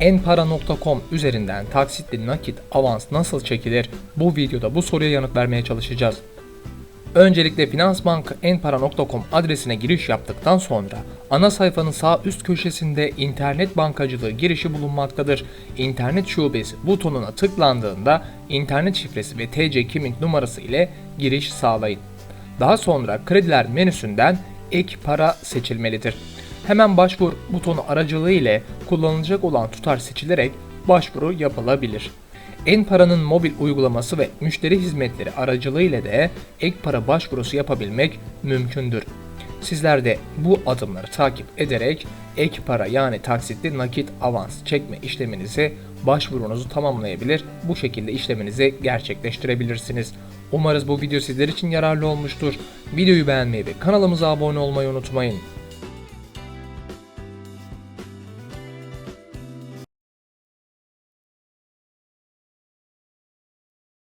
Enpara.com üzerinden taksitli nakit avans nasıl çekilir? Bu videoda bu soruya yanıt vermeye çalışacağız. Öncelikle finansbank.enpara.com adresine giriş yaptıktan sonra ana sayfanın sağ üst köşesinde internet bankacılığı girişi bulunmaktadır. İnternet şubesi butonuna tıklandığında internet şifresi ve TC kimlik numarası ile giriş sağlayın. Daha sonra krediler menüsünden ek para seçilmelidir. Hemen başvur butonu aracılığı ile kullanılacak olan tutar seçilerek başvuru yapılabilir. Enpara'nın mobil uygulaması ve müşteri hizmetleri aracılığıyla de ek para başvurusu yapabilmek mümkündür. Sizler de bu adımları takip ederek ek para yani taksitli nakit avans çekme işleminizi başvurunuzu tamamlayabilir. Bu şekilde işleminizi gerçekleştirebilirsiniz. Umarız bu video sizler için yararlı olmuştur. Videoyu beğenmeyi ve kanalımıza abone olmayı unutmayın.